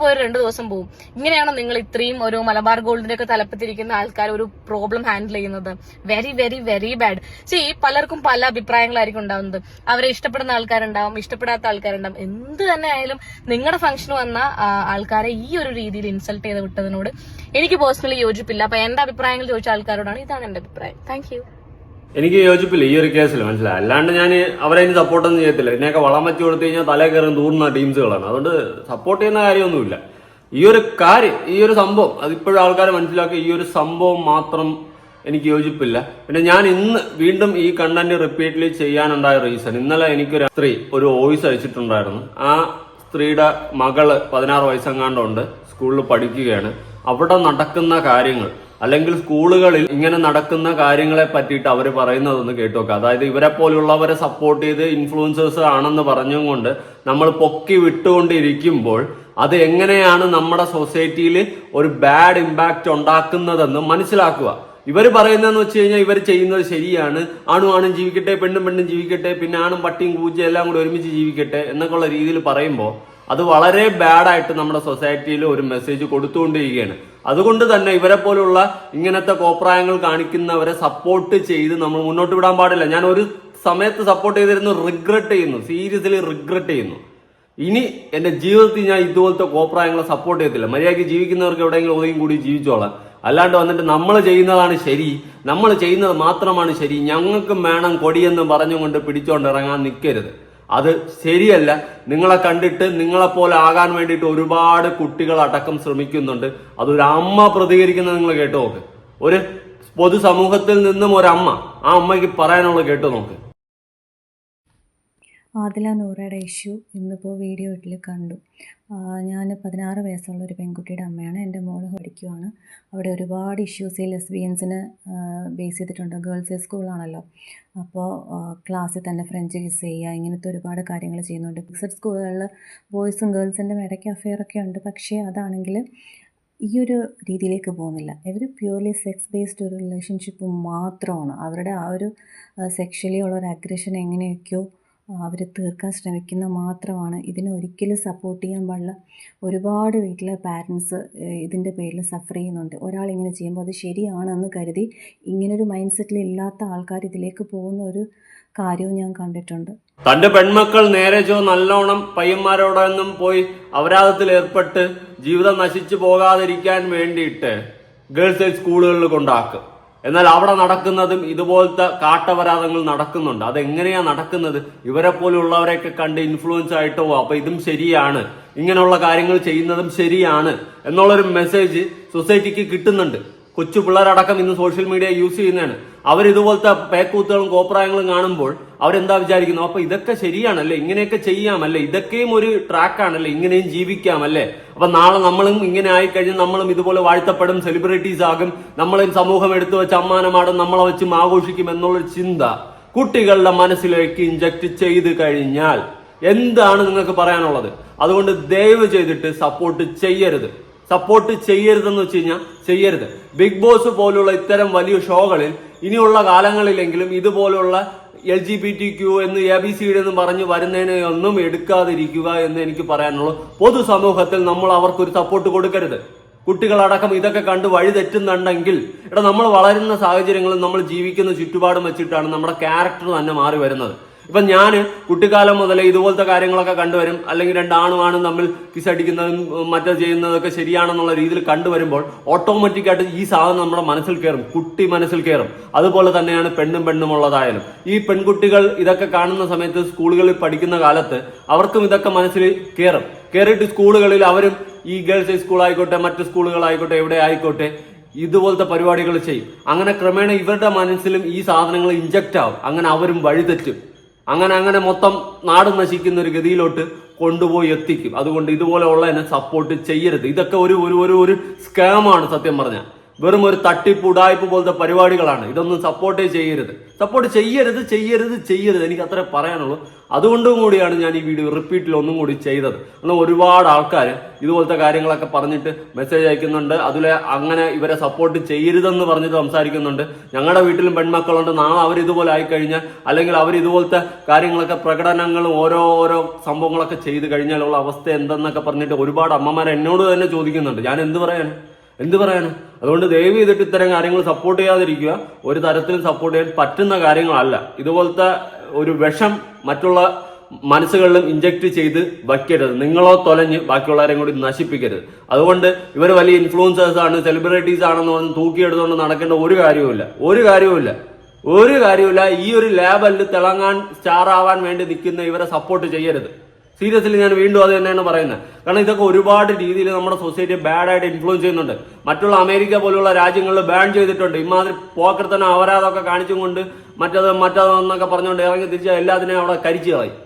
Speaker 6: പോയ രണ്ടു ദിവസം പോകും ഇങ്ങനെയാണോ നിങ്ങൾ ഇത്രയും ഒരു മലബാർ ഗോൾഡിന്റെ ഒക്കെ തലപ്പത്തിരിക്കുന്ന ആൾക്കാർ ഒരു പ്രോബ്ലം ഹാൻഡിൽ ചെയ്യുന്നത്? വെരി വെരി വെരി ബാഡ് സി പലർക്കും പല അഭിപ്രായങ്ങളായിരിക്കും ഉണ്ടാവുന്നത്. അവരെ ഇഷ്ടപ്പെടുന്ന ആൾക്കാരുണ്ടാവും ഇഷ്ടപ്പെടാത്ത ആൾക്കാരുണ്ടാവും. എന്ത് തന്നെ ആയാലും നിങ്ങളുടെ ഫംഗ്ഷൻ വന്ന ആൾക്കാരെ ഈ ഒരു രീതിയിൽ ഇൻസൾട്ട് ചെയ്ത് വിട്ടതിനോട് എനിക്ക് പേഴ്സണലി യോജിപ്പില്ല. അപ്പൊ എന്റെ അഭിപ്രായങ്ങൾ ചോദിച്ച ആൾക്കാരോടാണ് ഇതാണ് എന്റെ അഭിപ്രായം. താങ്ക്
Speaker 5: എനിക്ക് യോജിപ്പില്ല ഈ ഒരു കേസിൽ മനസ്സിലായി? അല്ലാണ്ട് ഞാൻ അവരെ ഇനി സപ്പോർട്ടൊന്നും ചെയ്യത്തില്ല. ഇതിനെയൊക്കെ വളം വെച്ച് കൊടുത്തു കഴിഞ്ഞാൽ തലേ കയറും തൂർന്ന ടീംസുകളാണ്. അതുകൊണ്ട് സപ്പോർട്ട് ചെയ്യുന്ന കാര്യമൊന്നുമില്ല. ഈ ഒരു കാര്യം ഈ ഒരു സംഭവം അതിപ്പോഴും ആൾക്കാരെ മനസ്സിലാക്കി ഈ ഒരു സംഭവം മാത്രം എനിക്ക് യോജിപ്പില്ല. പിന്നെ ഞാൻ ഇന്ന് വീണ്ടും ഈ കണ്ടന്റ് റിപ്പീറ്റ്ലി ചെയ്യാനുണ്ടായ റീസൺ ഇന്നലെ എനിക്കൊരു സ്ത്രീ ഒരു വോയിസ് അയച്ചിട്ടുണ്ടായിരുന്നു. ആ സ്ത്രീയുടെ മകൾ പതിനാറ് വയസ്സെങ്ങാണ്ടുണ്ട് സ്കൂളിൽ പഠിക്കുകയാണ്. അവിടെ നടക്കുന്ന കാര്യങ്ങൾ അല്ലെങ്കിൽ സ്കൂളുകളിൽ ഇങ്ങനെ നടക്കുന്ന കാര്യങ്ങളെ പറ്റിയിട്ട് അവർ പറയുന്നതൊന്ന് കേട്ടു നോക്കുക അതായത് ഇവരെ പോലുള്ളവരെ സപ്പോർട്ട് ചെയ്ത് ഇൻഫ്ലുവൻസേഴ്സ് ആണെന്ന് പറഞ്ഞും കൊണ്ട് നമ്മൾ പൊക്കി വിട്ടുകൊണ്ടിരിക്കുമ്പോൾ അത് എങ്ങനെയാണ് നമ്മുടെ സൊസൈറ്റിയിൽ ഒരു ബാഡ് ഇമ്പാക്റ്റ് ഉണ്ടാക്കുന്നതെന്ന് മനസ്സിലാക്കുക. ഇവർ പറയുന്നതെന്ന് വെച്ച് കഴിഞ്ഞാൽ ഇവർ ചെയ്യുന്നത് ശരിയാണ്. ആണും ആണും ജീവിക്കട്ടെ പെണ്ണും പെണ്ണും ജീവിക്കട്ടെ പിന്നെ ആണും പട്ടിയും കൂച്ചയും എല്ലാം കൂടി ഒരുമിച്ച് ജീവിക്കട്ടെ എന്നൊക്കെയുള്ള രീതിയിൽ പറയുമ്പോൾ അത് വളരെ ബാഡായിട്ട് നമ്മുടെ സൊസൈറ്റിയിൽ ഒരു മെസ്സേജ് കൊടുത്തുകൊണ്ടിരിക്കുകയാണ്. അതുകൊണ്ട് തന്നെ ഇവരെ പോലുള്ള ഇങ്ങനത്തെ കോപ്രായങ്ങൾ കാണിക്കുന്നവരെ സപ്പോർട്ട് ചെയ്ത് നമ്മൾ മുന്നോട്ട് വിടാൻ പാടില്ല. ഞാൻ ഒരു സമയത്ത് സപ്പോർട്ട് ചെയ്തിരുന്നു റിഗ്രറ്റ് ചെയ്യുന്നു. സീരിയസ്ലി റിഗ്രറ്റ് ചെയ്യുന്നു. ഇനി എന്റെ ജീവിതത്തിൽ ഞാൻ ഇതുപോലത്തെ കോപ്രായങ്ങളെ സപ്പോർട്ട് ചെയ്യത്തില്ല. മര്യാദയ്ക്ക് ജീവിക്കുന്നവർക്ക് എവിടെയെങ്കിലും ഒതുങ്ങി കൂടി ജീവിച്ചോളാം. അല്ലാണ്ട് വന്നിട്ട് നമ്മൾ ചെയ്യുന്നതാണ് ശരി. നമ്മൾ ചെയ്യുന്നത് മാത്രമാണ് ശരി. ഞങ്ങൾക്കും വേണം കൊടിയെന്ന് പറഞ്ഞുകൊണ്ട് പിടിച്ചോണ്ട് ഇറങ്ങാൻ നിൽക്കരുത് അത് ശരിയല്ല. നിങ്ങളെ കണ്ടിട്ട് നിങ്ങളെ പോലെ ആകാൻ വേണ്ടിയിട്ട് ഒരുപാട് കുട്ടികൾ അടക്കം ശ്രമിക്കുന്നുണ്ട്. അതൊരു അമ്മ പ്രതികരിക്കുന്നത് നിങ്ങൾ കേട്ടു നോക്ക്. ഒരു പൊതുസമൂഹത്തിൽ നിന്നും ഒരമ്മ ആ അമ്മയ്ക്ക് പറയാനുള്ള കേട്ടു നോക്ക്.
Speaker 1: ആദില നൂറയുടെ ഇഷ്യൂ ഇന്നിപ്പോൾ വീഡിയോ ഇട്ടിൽ കണ്ടു. ഞാൻ പതിനാറ് വയസ്സുള്ള ഒരു പെൺകുട്ടിയുടെ അമ്മയാണ്. എന്റെ മോൾ പഠിക്കുവാണ്. അവിടെ ഒരുപാട് ഇഷ്യൂസ് ഈ ലെസ്ബിയൻസിന് ബേസ് ചെയ്തിട്ടുണ്ട്. ഗേൾസ് സ്കൂളാണല്ലോ അപ്പോൾ ക്ലാസ്സിൽ തന്നെ ഫ്രഞ്ച് കിസ് ചെയ്യുക ഇങ്ങനത്തെ ഒരുപാട് കാര്യങ്ങൾ ചെയ്യുന്നുണ്ട്. ഫിക്സഡ് സ്കൂളുകളിൽ ബോയ്സും ഗേൾസിന്റെ ഇടയ്ക്ക് അഫെയറൊക്കെ ഉണ്ട്. പക്ഷേ അതാണെങ്കിൽ ഈ ഒരു രീതിയിലേക്ക് പോകുന്നില്ല. ഇവർ പ്യൂർലി സെക്സ് ബേസ്ഡ് ഒരു റിലേഷൻഷിപ്പ് മാത്രമാണ്. അവരുടെ ആ ഒരു സെക്ഷലി ഉള്ള ഒരു അഗ്രഷൻ എങ്ങനെയൊക്കെയോ അവർ തീർക്കാൻ ശ്രമിക്കുന്ന മാത്രമാണ്. ഇതിനെ ഒരിക്കലും സപ്പോർട്ട് ചെയ്യാൻ പാടില്ല. ഒരുപാട് വീട്ടിലെ പാരൻസ് ഇതിന്റെ പേരിൽ സഫർ ചെയ്യുന്നുണ്ട്. ഒരാൾ ഇങ്ങനെ ചെയ്യുമ്പോൾ അത് ശരിയാണെന്ന് കരുതി ഇങ്ങനൊരു മൈൻഡ് സെറ്റിൽ ഇല്ലാത്ത ആൾക്കാർ ഇതിലേക്ക് പോകുന്ന ഒരു കാര്യവും ഞാൻ കണ്ടിട്ടുണ്ട്.
Speaker 5: തന്റെ പെൺമക്കൾ നേരെ ചോ നല്ലോണം പയ്യന്മാരോടൊന്നും പോയി അപരാധത്തിൽ ഏർപ്പെട്ട് ജീവിതം നശിച്ചു പോകാതിരിക്കാൻ വേണ്ടിയിട്ട് ഗേൾസ് സ്കൂളുകളിൽ കൊണ്ടാക്കും. എന്നാൽ അവിടെ നടക്കുന്നതും ഇതുപോലത്തെ കാട്ടപരാധങ്ങൾ നടക്കുന്നുണ്ട്. അതെങ്ങനെയാ നടക്കുന്നത്? ഇവരെ പോലുള്ളവരെയൊക്കെ കണ്ട് ഇൻഫ്ലുവൻസ് ആയിട്ടോ അപ്പൊ ഇതും ശരിയാണ്. ഇങ്ങനെയുള്ള കാര്യങ്ങൾ ചെയ്യുന്നതും ശരിയാണ് എന്നുള്ളൊരു മെസ്സേജ് സൊസൈറ്റിക്ക് കിട്ടുന്നുണ്ട്. കൊച്ചു പിള്ളേരടക്കം ഇന്ന് സോഷ്യൽ മീഡിയ യൂസ് ചെയ്യുന്നതാണ്. അവർ ഇതുപോലത്തെ പേക്കൂത്തുകളും കോപ്രായങ്ങളും കാണുമ്പോൾ അവരെന്താ വിചാരിക്കുന്നു? അപ്പൊ ഇതൊക്കെ ശരിയാണല്ലേ? ഇങ്ങനെയൊക്കെ ചെയ്യാമല്ലേ? ഇതൊക്കെയും ഒരു ട്രാക്കാണല്ലേ? ഇങ്ങനെയും ജീവിക്കാമല്ലേ? അപ്പൊ നാളെ നമ്മളും ഇങ്ങനെ ആയിക്കഴിഞ്ഞാൽ നമ്മളും ഇതുപോലെ വാഴ്ത്തപ്പെടും സെലിബ്രിറ്റീസ് ആകും. നമ്മളെയും സമൂഹം എടുത്തു വെച്ച് അമ്മാനമാടും നമ്മളെ വെച്ചും ആഘോഷിക്കും എന്നുള്ള ചിന്ത കുട്ടികളുടെ മനസ്സിലേക്ക് ഇഞ്ചക്ട് ചെയ്ത് കഴിഞ്ഞാൽ എന്താണ് നിങ്ങൾക്ക് പറയാനുള്ളത്? അതുകൊണ്ട് ദയവ് ചെയ്തിട്ട് സപ്പോർട്ട് ചെയ്യരുത്. സപ്പോർട്ട് ചെയ്യരുതെന്ന് വെച്ച് കഴിഞ്ഞാൽ ചെയ്യരുത്. ബിഗ് ബോസ് പോലുള്ള ഇത്തരം വലിയ ഷോകളിൽ ഇനിയുള്ള കാലങ്ങളിലെങ്കിലും ഇതുപോലുള്ള L G B T Q എന്ന് എ ബി സി ഡി എന്ന് പറഞ്ഞ് വരുന്നതിനെ ഒന്നും എടുക്കാതിരിക്കുക എന്ന് എനിക്ക് പറയാനുള്ളൂ. പൊതുസമൂഹത്തിൽ നമ്മൾ അവർക്കൊരു സപ്പോർട്ട് കൊടുക്കരുത്. കുട്ടികളടക്കം ഇതൊക്കെ കണ്ട് വഴി തെറ്റുന്നുണ്ടെങ്കിൽ എടാ നമ്മൾ വളരുന്ന സാഹചര്യങ്ങളും നമ്മൾ ജീവിക്കുന്ന ചുറ്റുപാടും വെച്ചിട്ടാണ് നമ്മുടെ ക്യാരക്ടർ തന്നെ മാറി വരുന്നത്. ഇപ്പൊ ഞാൻ കുട്ടിക്കാലം മുതലേ ഇതുപോലത്തെ കാര്യങ്ങളൊക്കെ കണ്ടുവരും. അല്ലെങ്കിൽ രണ്ടാണും ആണും തമ്മിൽ കിസടിക്കുന്നതും മറ്റേ ചെയ്യുന്നതൊക്കെ ശരിയാണെന്നുള്ള രീതിയിൽ കണ്ടുവരുമ്പോൾ ഓട്ടോമാറ്റിക്കായിട്ട് ഈ സാധനം നമ്മുടെ മനസ്സിൽ കയറും. കുട്ടി മനസ്സിൽ കയറും. അതുപോലെ തന്നെയാണ് പെണ്ണും പെണ്ണും ഉള്ളതായാലും ഈ പെൺകുട്ടികൾ ഇതൊക്കെ കാണുന്ന സമയത്ത് സ്കൂളുകളിൽ പഠിക്കുന്ന കാലത്ത് അവർക്കും ഇതൊക്കെ മനസ്സിൽ കയറും. കയറിയിട്ട് സ്കൂളുകളിൽ അവരും ഈ ഗേൾസ് ഹൈ സ്കൂൾ ആയിക്കോട്ടെ മറ്റു സ്കൂളുകളായിക്കോട്ടെ എവിടെ ആയിക്കോട്ടെ ഇതുപോലത്തെ പരിപാടികൾ ചെയ്യും. അങ്ങനെ ക്രമേണ ഇവരുടെ മനസ്സിലും ഈ സാധനങ്ങൾ ഇഞ്ചക്റ്റ് ആവും. അങ്ങനെ അവരും വഴിതെറ്റും. അങ്ങനെ അങ്ങനെ മൊത്തം നാട് നശിക്കുന്ന ഒരു ഗതിയിലോട്ട് കൊണ്ടുപോയി എത്തിക്കും. അതുകൊണ്ട് ഇതുപോലെ ഉള്ളതിനെ സപ്പോർട്ട് ചെയ്യരുത്. ഇതൊക്കെ ഒരു ഒരു ഒരു സ്കാമാണ് സത്യം പറഞ്ഞാൽ. വെറും ഒരു തട്ടിപ്പ് ഉടായ്പ പോലത്തെ പരിപാടികളാണ്. ഇതൊന്നും സപ്പോർട്ട് ചെയ്യരുത്. സപ്പോർട്ട് ചെയ്യരുത് ചെയ്യരുത് ചെയ്യരുത്. എനിക്ക് അത്ര പറയാനുള്ളൂ. അതുകൊണ്ടും കൂടിയാണ് ഞാൻ ഈ വീഡിയോ റിപ്പീറ്റിൽ ഒന്നും കൂടി ചെയ്തത്. എന്നാൽ ഒരുപാട് ആൾക്കാർ ഇതുപോലത്തെ കാര്യങ്ങളൊക്കെ പറഞ്ഞിട്ട് മെസ്സേജ് അയക്കുന്നുണ്ട്. അതിൽ അങ്ങനെ ഇവരെ സപ്പോർട്ട് ചെയ്യരുതെന്ന് പറഞ്ഞിട്ട് സംസാരിക്കുന്നുണ്ട്. ഞങ്ങളുടെ വീട്ടിലും പെൺമക്കളുണ്ട്. നാളെ അവർ ഇതുപോലെ ആയിക്കഴിഞ്ഞാൽ അല്ലെങ്കിൽ അവർ ഇതുപോലത്തെ കാര്യങ്ങളൊക്കെ പ്രകടനങ്ങളും ഓരോ ഓരോ സംഭവങ്ങളൊക്കെ ചെയ്ത് കഴിഞ്ഞാലുള്ള അവസ്ഥ എന്തെന്നൊക്കെ പറഞ്ഞിട്ട് ഒരുപാട് അമ്മമാർ എന്നോട് തന്നെ ചോദിക്കുന്നുണ്ട്. ഞാൻ എന്ത് പറയാൻ എന്ത് പറയാനും? അതുകൊണ്ട് ദയവ് ചെയ്തിട്ട് ഇത്തരം കാര്യങ്ങൾ സപ്പോർട്ട് ചെയ്യാതിരിക്കുക. ഒരു തരത്തിലും സപ്പോർട്ട് ചെയ്യാൻ പറ്റുന്ന കാര്യങ്ങളല്ല. ഇതുപോലത്തെ ഒരു വിഷം മറ്റുള്ള മനസ്സുകളിലും ഇഞ്ചക്ട് ചെയ്ത് വയ്ക്കരുത്. നിങ്ങളോ തൊലഞ്ഞ് ബാക്കിയുള്ളവരെയും കൂടി നശിപ്പിക്കരുത്. അതുകൊണ്ട് ഇവർ വലിയ ഇൻഫ്ലുവൻസേഴ്സ് ആണ് സെലിബ്രിറ്റീസ് ആണെന്ന് പറഞ്ഞ് തൂക്കിയെടുത്തുകൊണ്ട് നടക്കേണ്ട ഒരു കാര്യവുമില്ല. ഒരു കാര്യവുമില്ല. ഒരു കാര്യവുമില്ല. ഈ ഒരു ലേബലിൽ തിളങ്ങാൻ സ്റ്റാർ ആവാൻ വേണ്ടി നിൽക്കുന്ന ഇവരെ സപ്പോർട്ട് ചെയ്യരുത്. സീരിയസ്ലി ഞാൻ വീണ്ടും അത് തന്നെയാണ് പറയുന്നത്. കാരണം ഇതൊക്കെ ഒരുപാട് രീതിയിൽ നമ്മുടെ സൊസൈറ്റിയെ ബാഡായിട്ട് ഇൻഫ്ലുവൻസ് ചെയ്യുന്നുണ്ട്. മറ്റുള്ള അമേരിക്ക പോലുള്ള രാജ്യങ്ങളിൽ ബാൻ ചെയ്തിട്ടുണ്ട്. ഇമാതിരി പോക്കർ തന്നെ അപരാധമൊക്കെ കാണിച്ചും കൊണ്ട് മറ്റത് മറ്റതെന്നൊക്കെ പറഞ്ഞുകൊണ്ട് ഇറങ്ങി തിരിച്ച് എല്ലാത്തിനെയും അവിടെ കരിച്ചു കളയും.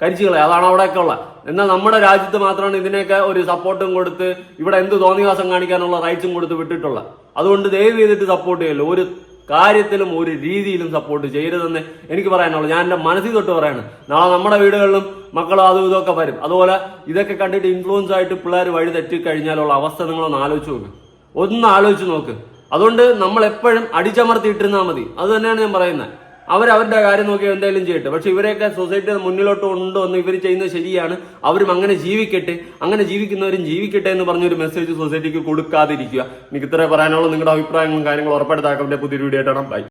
Speaker 5: കരിച്ചുകളെ അതാണ് അവിടെയൊക്കെ ഉള്ളത്. എന്നാൽ നമ്മുടെ രാജ്യത്ത് മാത്രമാണ് ഇതിനൊക്കെ ഒരു സപ്പോർട്ടും കൊടുത്ത് ഇവിടെ എന്ത് തോന്നിവാസം കാണിക്കാനുള്ള റൈറ്റ്സും കൊടുത്ത് വിട്ടിട്ടുള്ള അതുകൊണ്ട് ദയവ് ചെയ്തിട്ട് സപ്പോർട്ട് ചെയ്യല്ലോ. ഒരു കാര്യത്തിലും ഒരു രീതിയിലും സപ്പോർട്ട് ചെയ്യരുതെന്ന് എനിക്ക് പറയാനുള്ളൂ. ഞാൻ എന്റെ മനസ്സിൽ തൊട്ട് പറയാണ്. നാളെ നമ്മുടെ വീടുകളിലും മക്കളും അതും ഇതൊക്കെ വരും. അതുപോലെ ഇതൊക്കെ കണ്ടിട്ട് ഇൻഫ്ലുവൻസ് ആയിട്ട് പിള്ളേർ വഴി തെറ്റിക്കഴിഞ്ഞാലുള്ള അവസ്ഥ നിങ്ങളൊന്ന് ആലോചിച്ച് നോക്ക്. ഒന്ന് ആലോചിച്ച് നോക്ക്. അതുകൊണ്ട് നമ്മൾ എപ്പോഴും അടിച്ചമർത്തിയിട്ടിരുന്നാൽ മതി. അത് തന്നെയാണ് ഞാൻ പറയുന്നത്. അവരവരുടെ കാര്യം നോക്കി എന്തെങ്കിലും ചെയ്യട്ടെ. പക്ഷെ ഇവരെയൊക്കെ സൊസൈറ്റി മുന്നിലോട്ട് കൊണ്ടുവന്ന് ഇവർ ചെയ്യുന്നത് ശരിയാണ്. അവരും അങ്ങനെ ജീവിക്കട്ടെ. അങ്ങനെ ജീവിക്കുന്നവരും ജീവിക്കട്ടെ എന്ന് പറഞ്ഞൊരു മെസ്സേജ് സൊസൈറ്റിക്ക് കൊടുക്കാതിരിക്കുക. എനിക്ക് ഇത്രേ പറയാനുള്ളൂ. നിങ്ങളുടെ അഭിപ്രായങ്ങളും കാര്യങ്ങളും ഉറപ്പെടുത്താക്കാൻ പുതിയൊരു വീഡിയോ ആയിട്ടാണ് ബൈ